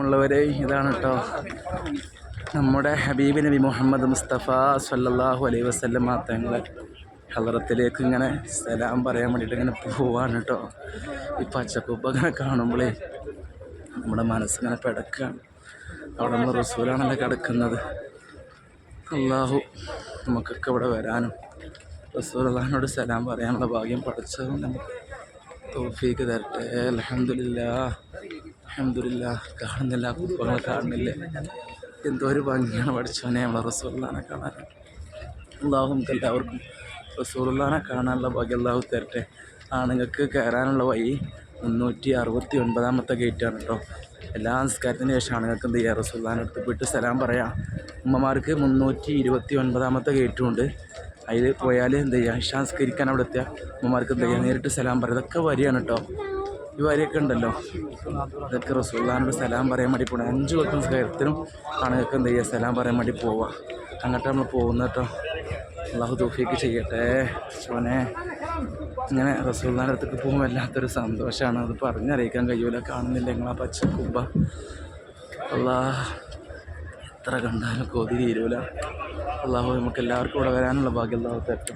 ഉള്ളവരെ ഇതാണ് കേട്ടോ നമ്മുടെ ഹബീബ് നബി മുഹമ്മദ് മുസ്തഫ സല്ലാഹു അലൈ വസ്ലം തങ്ങളെ ഹലറത്തിലേക്ക് ഇങ്ങനെ സലാം പറയാൻ വേണ്ടിയിട്ട് ഇങ്ങനെ പോവാണ് കേട്ടോ. ഈ പച്ചക്കുപ്പ ഇങ്ങനെ കാണുമ്പോഴേ നമ്മുടെ മനസ്സിങ്ങനെ പിടക്കാണ്. അവിടെ നമ്മൾ റസൂലാണല്ലോ കിടക്കുന്നത്. അള്ളാഹു നമുക്കൊക്കെ ഇവിടെ വരാനും റസൂൽ സലാം പറയാനുള്ള ഭാഗ്യം പഠിച്ചതും തോഫീക്ക് തരട്ടെ. അലഹമില്ല അലഹമില്ല കാണുന്നില്ല കുപ്പങ്ങൾ കാണുന്നില്ലേ. എന്തോ ഒരു ഭംഗിയാണ് പഠിച്ചവനെ നമ്മളെ റസൂല്ലാനെ കാണാൻ. അള്ളാഹു നമുക്ക് എല്ലാവർക്കും റസൂലുള്ളാനെ കാണാനുള്ള ഭാഗ്യം അള്ളാഹു തരട്ടെ. ആണുങ്ങൾക്ക് കയറാനുള്ള വഴി മുന്നൂറ്റി അറുപത്തി ഒൻപതാമത്തെ ഗേറ്റാണ് കേട്ടോ എല്ലാ സംസ്കാരത്തിന് ശേഷം ആണുങ്ങൾക്ക് എന്ത് ചെയ്യുക റസൂല്ലാനെ അടുത്ത് പോയിട്ട് സലാം പറയാം. ഉമ്മമാർക്ക് മുന്നൂറ്റി ഇരുപത്തി ഒൻപതാമത്തെ ഗേറ്റും ഉണ്ട്. അതിൽ പോയാൽ എന്ത് ചെയ്യുക ഇഷാസ്കരിക്കാൻ അവിടെ എത്തിയ. ഉമ്മമാർക്ക് എന്ത് ചെയ്യുക നേരിട്ട് സലാം പറയാം. ഇതൊക്കെ വരികയാണ് കേട്ടോ ഈ വരിയൊക്കെ ഉണ്ടല്ലോ. ഇതൊക്കെ റസൂല്ലാനോട് സലാം പറയാൻ വേണ്ടി പോകണം അഞ്ച് വക്കം സ്ഥലത്തിനും ആണുങ്ങൾക്ക് എന്ത് ചെയ്യുക? സലാം പറയാൻ വേണ്ടി പോവുക. അങ്ങോട്ട് നമ്മൾ പോകുന്ന കേട്ടോ. അള്ളാഹു തൂഫിക്ക് ചെയ്യട്ടെ ശോനെ ഇങ്ങനെ റസൂള്ളാന്റെ അടുത്തേക്ക് പോകുമ്പോൾ വല്ലാത്തൊരു സന്തോഷമാണ് അത് പറഞ്ഞറിയിക്കാൻ കഴിയൂല. കാണുന്നില്ല നിങ്ങളാ പച്ച കുബ്ബ. അള്ളാ എത്ര കണ്ടാലും കൊതി തീരൂല. അള്ളാഹു നമുക്ക് എല്ലാവർക്കും ഇവിടെ വരാനുള്ള ഭാഗ്യം അള്ളാഹു തരട്ടെ.